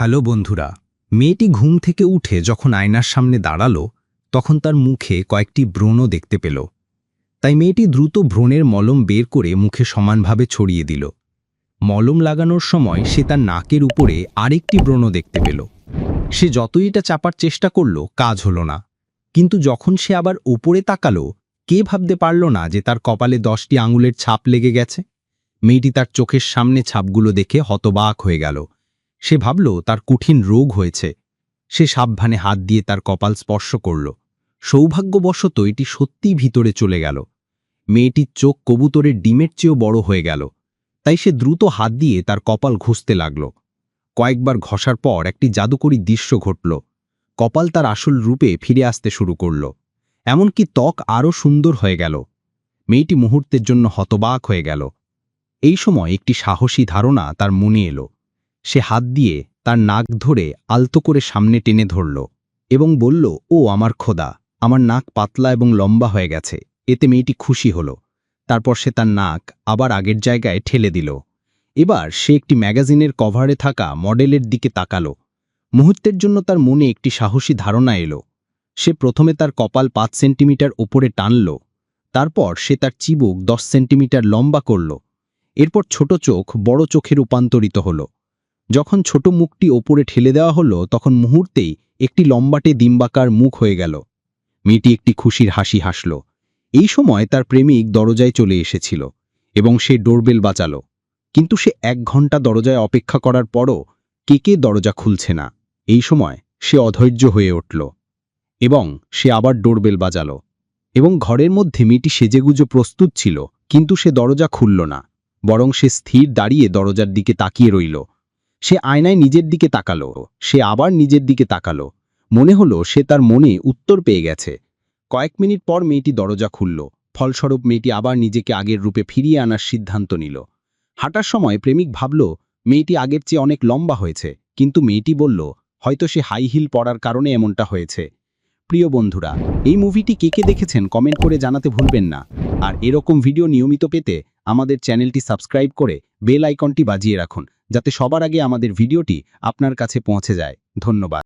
Hello বন্ধুরা, মেয়েটি ঘুম থেকে উঠে যখন আয়নার সামনে দাঁড়াল, তখন তার মুখে কয়েকটি ব্রণ দেখতে পেল। তাই মেয়েটি দ্রুত ব্রণের মলম বের করে মুখে সমানভাবে ছড়িয়ে দিল। মলম লাগানোর সময় সে তার নাকের উপরে আরেকটি ব্রণ দেখতে পেল। সে যতই এটা চাপার চেষ্টা করল, কাজ হলো না। কিন্তু যখন সে আবার ওপরে তাকালো, কে ভাবতে পারল না যে তার কপালে দশটি আঙুলের ছাপ লেগে গেছে? মেয়েটি তার চোখের সামনে ছাপগুলো দেখে হতবাক হয়ে গেল। সে ভাবল তার কঠিন রোগ হয়েছে। সে সাবধানে হাত দিয়ে তার কপাল স্পর্শ করল। সৌভাগ্যবশত এটি সত্যিই ভিতরে চলে গেল। মেয়েটির চোখ কবুতরের ডিমের চেয়েও বড় হয়ে গেল। তাই সে দ্রুত হাত দিয়ে তার কপাল ঘষতে লাগল। কয়েকবার ঘষার পর একটি জাদুকরী দৃশ্য ঘটল। কপাল তার আসল রূপে ফিরে আসতে শুরু করল। এমনকি ত্বক আরও সুন্দর হয়ে গেল। মেয়েটি মুহূর্তের জন্য হতবাক হয়ে গেল। এই সময় একটি সাহসী ধারণা তার মনে এলো। সে হাত দিয়ে তার নাক ধরে আলতো করে সামনে টেনে ধরল এবং বলল, ও আমার খোদা, আমার নাক পাতলা এবং লম্বা হয়ে গেছে, এতে মেয়েটি খুশি হল। তারপর সে তার নাক আবার আগের জায়গায় ঠেলে দিল। এবার সে একটি ম্যাগাজিনের কভারে থাকা মডেলের দিকে তাকালো। মুহূর্তের জন্য তার মনে একটি সাহসী ধারণা এলো। সে প্রথমে তার কপাল পাঁচ সেন্টিমিটার ওপরে টানল, তারপর সে তার চিবুক দশ সেন্টিমিটার লম্বা করল। এরপর ছোট চোখ বড় চোখে রূপান্তরিত হল। যখন ছোট মুখটি ওপরে ঠেলে দেওয়া হলো, তখন মুহূর্তেই একটি লম্বাটে ডিম্বাকার মুখ হয়ে গেল। মেয়েটি একটি খুশির হাসি হাসল। এই সময় তার প্রেমিক দরজায় চলে এসেছিল এবং সে ডোরবেল বাঁচাল কিন্তু সে এক ঘণ্টা দরজায় অপেক্ষা করার পরও কে কে দরজা খুলছে না। এই সময় সে অধৈর্য হয়ে উঠল এবং সে আবার ডোরবেল বাজাল এবং ঘরের মধ্যে মেয়েটি সেজেগুজো প্রস্তুত ছিল, কিন্তু সে দরজা খুলল না, বরং সে স্থির দাঁড়িয়ে দরজার দিকে তাকিয়ে রইল। সে আয়নায় নিজের দিকে তাকালো, সে আবার নিজের দিকে তাকালো। মনে হলো সে তার মনে উত্তর পেয়ে গেছে। কয়েক মিনিট পর মেয়েটি দরজা খুলল। ফলস্বরূপ মেয়েটি আবার নিজেকে আগের রূপে ফিরিয়ে আনার সিদ্ধান্ত নিল। হাঁটার সময় প্রেমিক ভাবল, মেয়েটি আগের চেয়ে অনেক লম্বা হয়েছে। কিন্তু মেয়েটি বলল, হয়তো সে হাই হিল পড়ার কারণে এমনটা হয়েছে। প্রিয় বন্ধুরা, এই মুভিটি কে কে দেখেছেন কমেন্ট করে জানাতে ভুলবেন না। আর এরকম ভিডিও নিয়মিত পেতে আমাদের চ্যানেলটি সাবস্ক্রাইব করে বেল আইকনটি বাজিয়ে রাখুন, যাতে সবার আগে আমাদের ভিডিওটি আপনার কাছে পৌঁছে যায়। ধন্যবাদ।